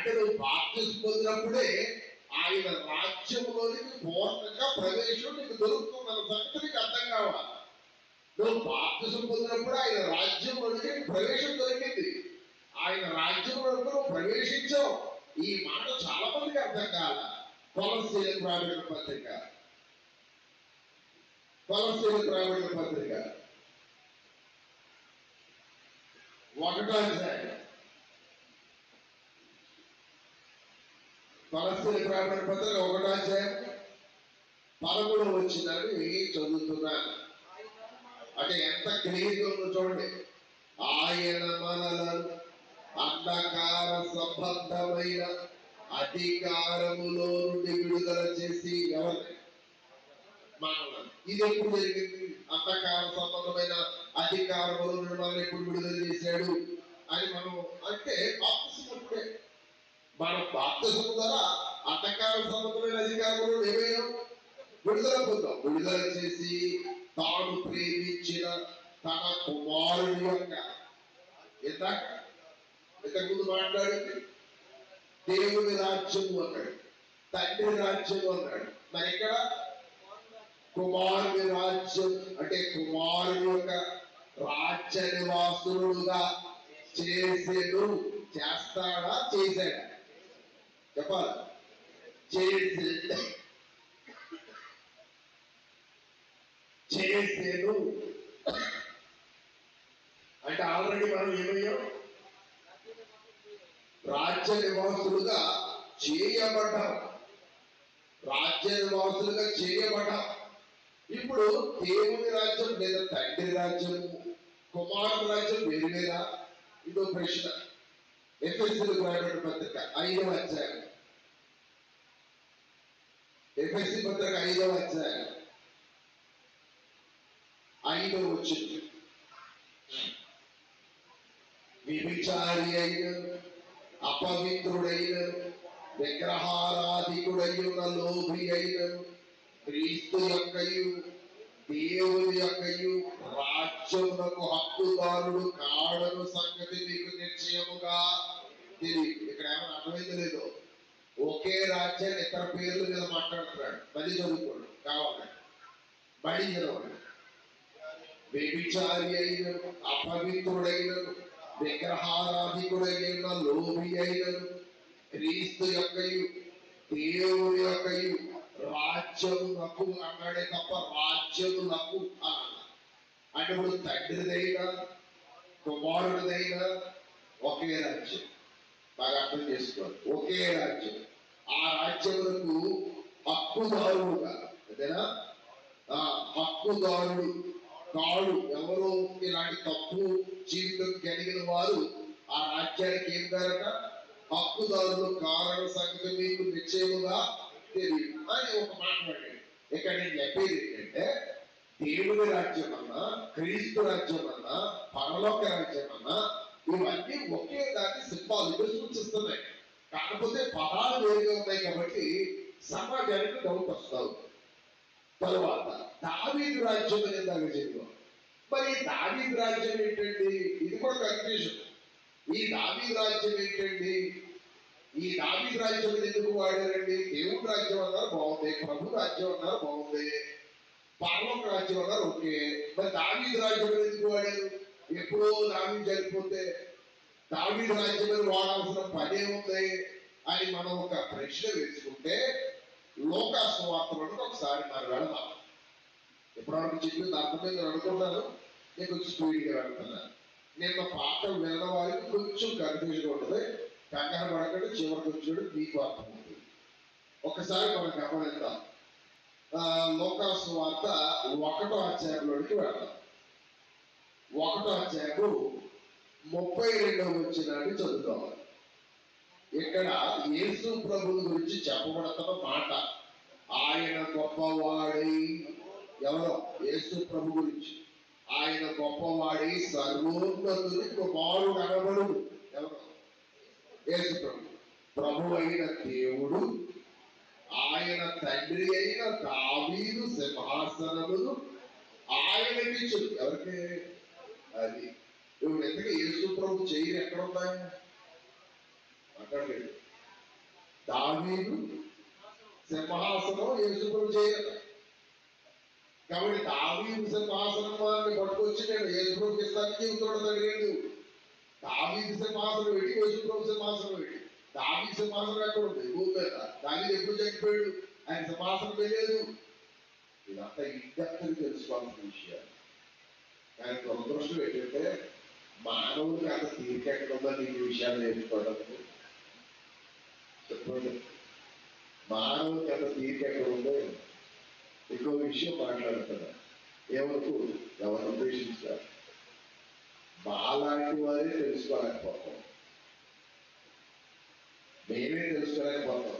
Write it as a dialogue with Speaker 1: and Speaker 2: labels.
Speaker 1: అంటే నువ్వు బాప్తిసం పొందినప్పుడే ఆయన రాజ్యంలోనికి పూర్ణంగా ప్రవేశం నీకు దొరుకుతుందన్న సంగతి నీకు అర్థం కావాలి. నువ్వు బాప్తిసం పొందినప్పుడు ఆయన రాజ్యంలోనికి ప్రవేశం దొరికింది. ఆయన రాజ్యంలోకి నువ్వు ప్రవేశించావు. ఈ మాట చాలా మందికి అర్థం కాల కొలసీలకు రాబడిన పత్రిక. కొలసీలకు రాబడిన పత్రిక. ఒకటో అధ్యాయం. కొలసీలకు రాబడిన పత్రిక ఒకటో అధ్యాయం పదమూడు వచ్చిందని చదువుతున్నాను. అంటే ఎంత క్లియర్గా ఉందో చూడండి. ఆయన మనలను అంధకార సంబంధమైన అధికారములో నుండి విడుదల చేసి ఎవరిని మనల్ని. ఇది ఎప్పుడు జరిగింది? అంధకార సంబంధమైన అధికారములో నుండి మనల్ని ఎప్పుడు విడుదల చేశాడు అని మనం అంటే అప్పుడే మన బాప్తిసం ద్వారా అంధకార సంబంధమైన అధికారములు ఏమైనా విడుదల పొందాం. విడుదల చేసి తాను ప్రేమించిన తన కుమారుడి యొక్క ఇందాక ఇంతకుముందు మాట్లాడింది. దేవుని రాజ్యము అన్నాడు. తండ్రి రాజ్యము అన్నాడు. మరి ఇక్కడ కుమారుని రాజ్యం అంటే కుమారుని యొక్క రాజ్య నివాసులుగా చేసేడు చేస్తాడా చేశాడా? చెప్పాలి. చేస్తే అంటే ఆల్రెడీ మనం ఏమయ్యాం? రాజ్య నివాసులుగా చేయబడ్డాం. రాజ్య నివాసులుగా చేయబడ్డాం. ఇప్పుడు దేవుని రాజ్యం లేదా తండ్రి రాజ్యం కుమారుడు రాజ్యం వేరు వేరా? ఇదో ప్రశ్న. ఎఫ్ఎస్సీలకు రాయబడిన పత్రిక ఐదవ అధ్యాయం. ఎఫ్ఎస్సి పత్రిక ఐదవ అధ్యాయం. ఐదవ వచ్చింది. విభిచారి అయిన అపవిత్రుడైన విగ్రహారాధికుడైన లోభి అయిన క్రీస్తు యొక్కయు దేవుని యొక్కయు రాజ్యములకు హక్కుదారుడు కాడను సంగతి మీకు నిశ్చయముగా తెలియదు. ఇక్కడ ఏమైనా అర్థమైంది లేదో? ఒకే రాజ్యాన్ని ఇతర పేర్ల మీద మాట్లాడుతున్నాడు మళ్ళీ చదువుకోండి కావాలి మళ్ళీ చదవండి వ్యభిచారి అయిన అపవిత్రుడైన విగ్రహారాధికుడైన లోభి అయిన క్రీస్తు యొక్కయు దేవుని యొక్కయు రాజ్యమునకు అన్నాడే తప్ప రాజ్యమునకు అన్నాడు అంటే ఇప్పుడు తండ్రిదైనా కుమారుడిదైనా ఒకే రాజ్యం బాగా అర్థం చేసుకోవాలి ఒకే రాజ్యం ఆ రాజ్యములకు హక్కుదారుడుగా అంతేనా? ఆ హక్కుదారుడు కాడు ఎవరో ఇలాంటి తప్పు జీవితం కలిగిన వారు ఆ రాజ్యానికి ఏం కారట హక్కుదారులు కారణ సంగతి మీకు నిశ్చయముగా తెలియదు. అని ఒక మాట ఇక్కడ నేను చెప్పేది ఏంటంటే దేవుని రాజ్యం అన్నా క్రీస్తు రాజ్యం అన్నా పరలోక రాజ్యం అన్నా ఇవన్నీ ఒకే దాన్ని సింబాలిక్ సూచిస్తున్నాయి. కాకపోతే పదాలు వేరుగా ఉన్నాయి కాబట్టి సమాజానికి డౌట్ వస్తావు తరువాత దావీదు రాజ్యం అనేది దాకా చెప్పాం మరి ఈ దావీదు రాజ్యం ఏంటండి? ఇది కూడా కన్ఫ్యూజన్ ఈ దావీదు రాజ్యం ఏంటండి? ఈ దావీదు రాజ్యం ఎందుకు వాడారండి? దేవుడు రాజ్యం అన్నారు బాగుంది. ప్రభు రాజ్యం అన్నారు బాగుంది. పర్లోక రాజ్యం అన్నారు ఓకే. మరి దావీదు రాజ్యం ఎందుకు వాడారు? ఎప్పుడో దావీ చనిపోతే దావీదు రాజ్యం వాడాల్సిన పనే ఉంది అని మనం ఒక ప్రశ్న వేసుకుంటే లోకాసు వార్తలను ఒకసారి మరి వెళదాం. ఎప్పుడన్నా చెప్పింది అర్థం అనుకున్నాను నేను కొంచెం స్పీడ్గా వెళ్తున్నాను. నిన్న పాట విన్న వారికి కొంచెం కన్ఫ్యూజన్ ఉంటుంది. కంగారు పడకండి చివరికి వచ్చాడు మీకు అర్థమవుతుంది ఒకసారి మనం గమనిద్దాం. లోకాసు వార్త ఒకటో అధ్యాయంలోనికి వెళ్దాం. ఒకటో అధ్యాయం ముప్పై రెండవ వచ్చినాన్ని చదువుకోవాలి ఇక్కడ యేసు ప్రభు గురించి చెప్పబడుతున్న మాట. ఆయన గొప్పవాడై ఎవరో? యేసు ప్రభు గురించి. ఆయన గొప్పవాడై సర్వోన్నతుని కుమారుడు అనబడు ఎవరు? యేసు ప్రభు. ప్రభు అయిన దేవుడు ఆయన తండ్రి అయిన దావీదు సింహాసనమును ఆయనకి చెప్పు ఎవరికి? అది ఎందుకు యేసు ప్రభు చెయ్యి ఎక్కడ ఉన్నాయి మాట్లాడలేదు. దావీదు సింహాసనం యేసు ప్రభు చేయరు కాబట్టి దావీదు సింహాసనం వారిని పట్టుకొచ్చి నేను యేసు యేసుప్రభుకి ఇస్తాను చెబుతాడు తగ్గలేదు దావీదు సింహాసనం పెట్టి యేసుప్రభు సింహాసనం పెట్టి దావీ సింహాసనం ఎక్కడ ఉంది? భూమి మీద. దావీదు ఎప్పుడు చనిపోయాడు? ఆయన సింహాసనం వెళ్ళలేదు ఇదంతా ఇంకెంతకు తెలుసుకోవాల్సిన విషయాలు. కానీ దురదృష్టం ఏంటంటే మానవుడు కాక తీరిక ఎక్కడ ఉందని ఈ విషయాలు నేర్చుకోవడం చెప్పండి. మానవుడు అంత తీరిక ఎక్కడ ఉందో? ఇంకో విషయం మాట్లాడుతున్నా ఎవరు ఎవరు ఉద్దేశించారు? మాలాంటి వారే తెలుసుకోలేకపోతాం. మేమే తెలుసుకోలేకపోతాం.